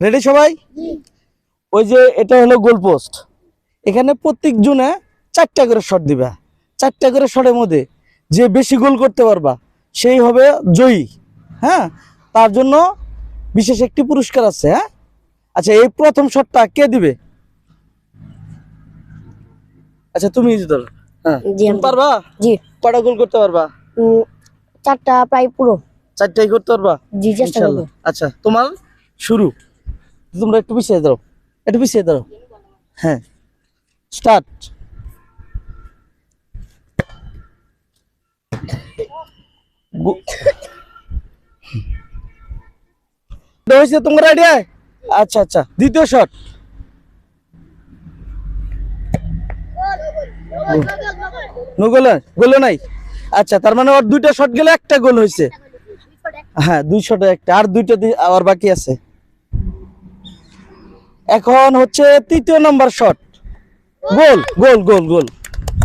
Ready সবাই? ওই যে এটা হলো গোল পোস্ট এখানে প্রত্যেক জুনে চারটা করে শট দিবা। চারটা করে শটের মধ্যে যে বেশি গোল করতে পারবা সেই হবে জয়ী। হ্যাঁ? তার জন্য বিশেষ একটি পুরস্কার আছে হ্যাঁ? আচ্ছা এই প্রথম শটটা কে দিবে? আচ্ছা তুমি ধরো। হ্যাঁ। পারবা? জি। কটা গোল করতে পারবা? চারটা প্রায় পুরো। চারটাই করতে পারবা? জি চেষ্টা করব। আচ্ছা তোমার শুরু। তোমরা একটু পিছিয়ে দাও একটু পিছিয়ে দাও হ্যাঁ স্টার্ট হয়েছে তোমার আইডিয়া আচ্ছা আচ্ছা দ্বিতীয় শট গোলে গোলে নাই আচ্ছা তার মানে ওর দুইটা শট গেলে একটা গোল হয়েছে। হ্যাঁ দুই শটে একটা, আর দুইটা আবার বাকি আছে। এখন হচ্ছে তৃতীয় নাম্বার শট গোল গোল গোল গোল।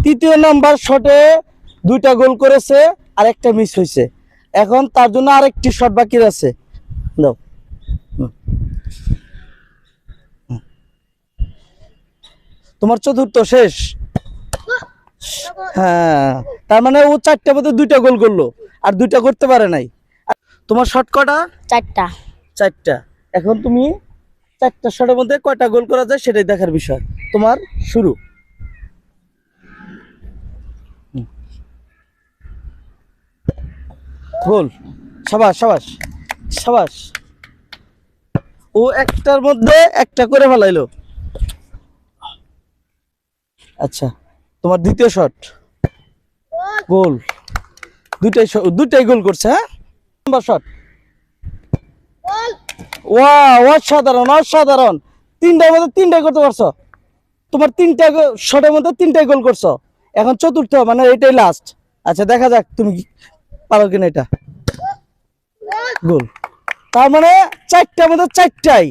তৃতীয় নাম্বার শটে দুইটা গোল করেছে আর একটা মিস হয়েছে। এখন তার জন্য আরেকটি শট বাকি আছে। দাও। তোমার চতুর্থ শেষ। হ্যাঁ তার মানে ও চারটা মধ্যে দুইটা গোল করল আর দুইটা করতে পারে নাই। তোমার শট কটা? চারটা। চারটা। এখন তুমি চারটা শটের মধ্যে কয়টা গোল করা যায় সেটাই দেখার বিষয়। তোমার শুরু। গোল। সাবাস সাবাস সাবাস। ও একটার মধ্যে একটা করে ফেলাইলো। আচ্ছা তোমার দ্বিতীয় শট। গোল। দুটাই দুইটাই গোল করছে হ্যাঁ? Number shot. ওয়া অসাধারণ অসাধারণ। তিনটার মধ্যে তিনটাই করতে পারছ? তোমার তিনটা শটের মধ্যে তিনটাই গোল করছ। এখন চতুর্থ মানে এটাই লাস্ট আচ্ছা দেখা যাক তুমি পারো কিনা এটা। গোল। তার মানে চারটার মধ্যে চারটাই।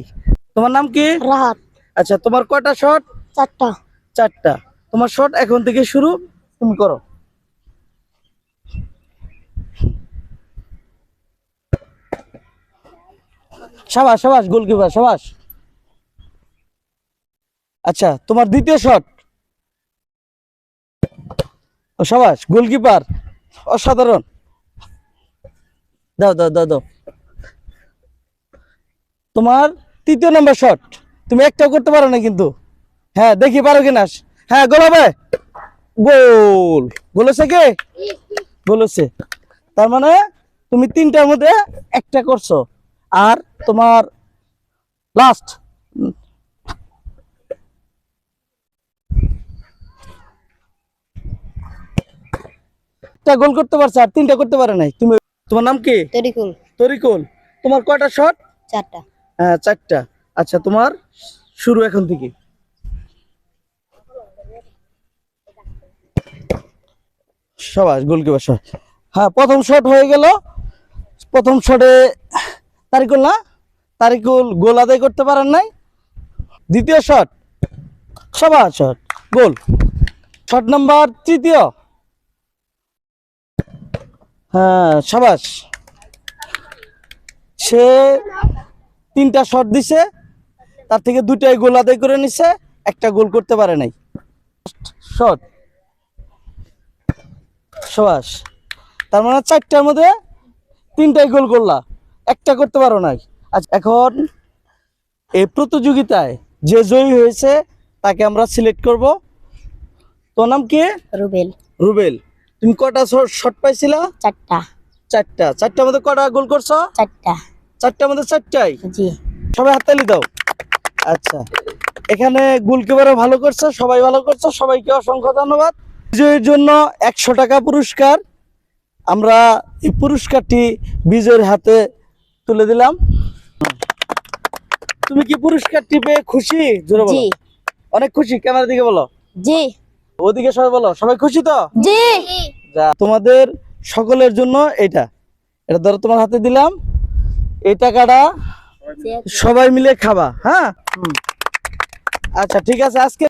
তোমার নাম কি? রাহাত। আচ্ছা তোমার কয়টা শট চারটা। চারটা। তোমার শট এখন থেকে শুরু? তুমি করো। সাবাস সাবাস, গোলকিপার, সাবাস। আচ্ছা তোমার দ্বিতীয় শট ও সাবাস, গোলকিপার, অসাধারণ। দাও দাও দাও দাও। তোমার তৃতীয় নম্বর শট তুমি একটাও করতে পারো না কিন্তু। হ্যাঁ দেখি পারো কিনা। হ্যাঁ গোল হবে। গোল। গোল হচ্ছে কে? গোল হচ্ছে। তার মানে তুমি তিনটার মধ্যে একটা করছ। আর তোমার লাস্ট একটা গোল করতে পারছ আর তিনটা করতে পারে নাই। তুমি তোমার নাম কি? তরিকুল। তরিকুল। তোমার কয়টা শট চারটা। হ্যাঁ চারটা। আচ্ছা তোমার শুরু এখন থেকে। সবাস গোলকিপার শট হ্যাঁ প্রথম শট হয়ে গেল। প্রথম শটে তারিকুল না? তারিকুল গোল আদায় করতে পারেন নাই। দ্বিতীয় শট। সবার শট। গোল। শট নাম্বার তৃতীয়। হ্যাঁ সাবাস। সে তিনটা শট দিছে। তার থেকে দুটাই গোল আদায় করে নিছে। একটা গোল করতে পারে নাই। শট। সবাস। তার মানে চারটার মধ্যে তিনটাই গোল করলা। একটা করতে পারো নাই। আচ্ছা এখন এই প্রতিযোগিতায় যে জয়ী হয়েছে তাকে আমরা সিলেক্ট করব। তোর নাম কি? রুবেল। রুবেল। তুমি কটা শট পাইছিলা? চারটা। চারটা। চারটার মধ্যে কটা গোল করছ? চারটা। চারটার মধ্যে চারটাই? জি। সবাই হাততালি দাও। আচ্ছা। এখানে গোলকিপারও ভালো করছে সবাই ভালো করছে সবাইকে অসংখ্য ধন্যবাদ। বিজয়ের জন্য একশো টাকা পুরস্কার। আমরা এই পুরস্কারটি বিজয়ের হাতে তুলে দিলাম। তুমি কি পুরস্কারটি পেয়ে খুশি? জোরে বলো। অনেক খুশি ক্যামেরা দিকে বলো। জি। ওদিকে সবাই বলো সবাই খুশি তো? জি। তোমাদের সকলের জন্য এটা। এটা ধরো তোমার হাতে দিলাম। এই টাকাটা সবাই মিলে খাবা হ্যাঁ? আচ্ছা ঠিক আছে আজকে